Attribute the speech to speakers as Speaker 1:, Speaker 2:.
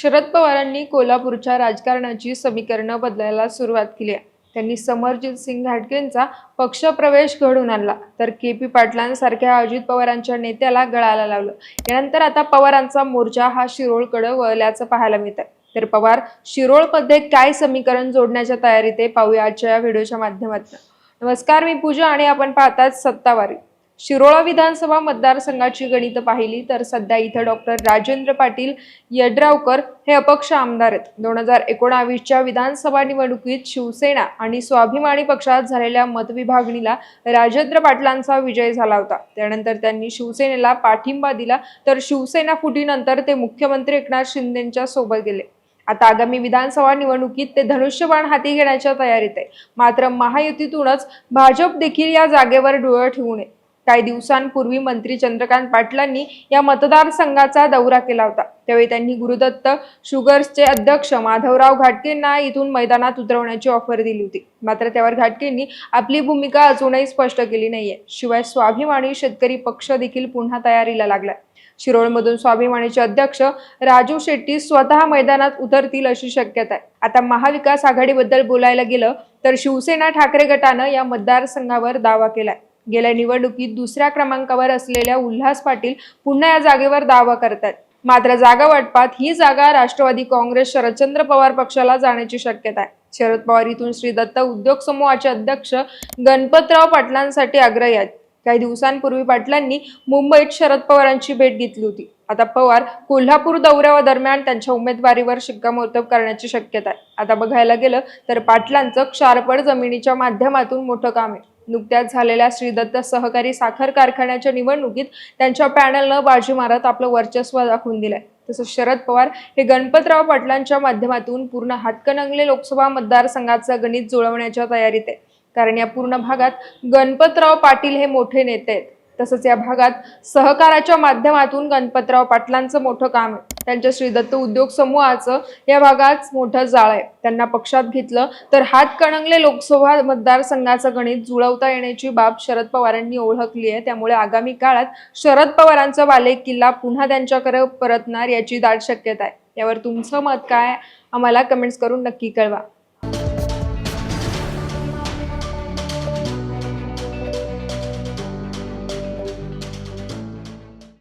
Speaker 1: शरद पवारांनी कोल्हापूरच्या राजकारणाची समीकरणं बदलायला सुरुवात केली आहे. त्यांनी समरजित सिंग घाटगेंचा पक्षप्रवेश घडून आणला. तर के पी पाटलांसारख्या अजित पवारांच्या नेत्याला गळाला लावलं. यानंतर आता पवारांचा मोर्चा हा शिरोळकडे वळल्याचं पाहायला मिळत तर पवार शिरोळमध्ये काय समीकरण जोडण्याच्या तयारीत आहे? पाहूया आजच्या या व्हिडिओच्या माध्यमातून. नमस्कार मी पूजा आणि आपण पाहतात सत्तावारी. शिरोळा विधानसभा मतदारसंघाची गणितं पाहिली तर सध्या इथं डॉक्टर राजेंद्र पाटील यड्रावकर हे अपक्ष आमदार आहेत. दोन हजार एकोणावीसच्या विधानसभा निवडणुकीत शिवसेना आणि स्वाभिमानी पक्षात झालेल्या मतविभागणीला राजेंद्र पाटलांचा विजय झाला होता. त्यानंतर त्यांनी शिवसेनेला पाठिंबा दिला तर शिवसेना फुटीनंतर ते मुख्यमंत्री एकनाथ शिंदेच्या सोबत गेले. आता आगामी विधानसभा निवडणुकीत ते धनुष्यबाण हाती घेण्याच्या तयारीत आहे मात्र महायुतीतूनच भाजप देखील या जागेवर डोळं ठेवू नये. काही दिवसांपूर्वी मंत्री चंद्रकांत पाटलांनी या मतदारसंघाचा दौरा केला होता. त्यावेळी त्यांनी गुरुदत्त शुगर्सचे अध्यक्ष माधवराव घाटकेंना इथून मैदानात उतरवण्याची ऑफर दिली होती. मात्र त्यावर घाटकेंनी आपली भूमिका अजूनही स्पष्ट केली नाहीये. शिवाय स्वाभिमानी शेतकरी पक्ष देखील पुन्हा तयारीला लागलाय. शिरोळमधून स्वाभिमानीचे अध्यक्ष राजू शेट्टी स्वतः मैदानात उतरतील अशी शक्यता आहे. आता महाविकास आघाडीबद्दल बोलायला गेलं तर शिवसेना ठाकरे गटानं या मतदारसंघावर दावा केलाय. गेल्या निवडणुकीत दुसऱ्या क्रमांकावर असलेल्या उल्हास पाटील पुन्हा या जागेवर दावा करतात. मात्र जागा वाटपात ही जागा राष्ट्रवादी काँग्रेस शरदचंद्र पवार पक्षाला जाण्याची शक्यता आहे. शरद पवार इथून श्री दत्त उद्योग समूहाचे अध्यक्ष गणपतराव पाटलांसाठी आग्रही आहेत. काही दिवसांपूर्वी पाटलांनी मुंबईत शरद पवारांची भेट घेतली होती. आता पवार कोल्हापूर दौऱ्यादरम्यान त्यांच्या उमेदवारीवर शिक्कामोर्तब करण्याची शक्यता आहे. आता बघायला गेलं तर पाटलांचं क्षारपड जमिनीच्या माध्यमातून मोठं काम आहे. नुकत्याच झालेल्या श्रीदत्त सहकारी साखर कारखान्याच्या निवडणुकीत त्यांच्या पॅनलनं बाजी मारत आपलं वर्चस्व दाखवून दिलंय. तसंच शरद पवार हे गणपतराव पाटलांच्या माध्यमातून पूर्ण हातकणंगले लोकसभा मतदारसंघाचं गणित जुळवण्याच्या तयारीत आहे. कारण या पूर्ण भागात गणपतराव पाटील हे मोठे नेते आहेत. तसंच या भागात सहकाराच्या माध्यमातून गणपतराव पाटलांचं मोठं काम आहे. त्यांच्या श्रीदत्त उद्योग समूहाचं या भागात मोठं जाळ आहे. त्यांना पक्षात घेतलं तर हातकणंगले लोकसभा मतदारसंघाचं गणित जुळवता येण्याची बाब शरद पवारांनी ओळखली आहे. त्यामुळे आगामी काळात शरद पवारांचा बाले किल्ला पुन्हा त्यांच्याकडे परतणार याची दाट शक्यता आहे. यावर तुमचं मत काय? आम्हाला कमेंट्स करून नक्की कळवा.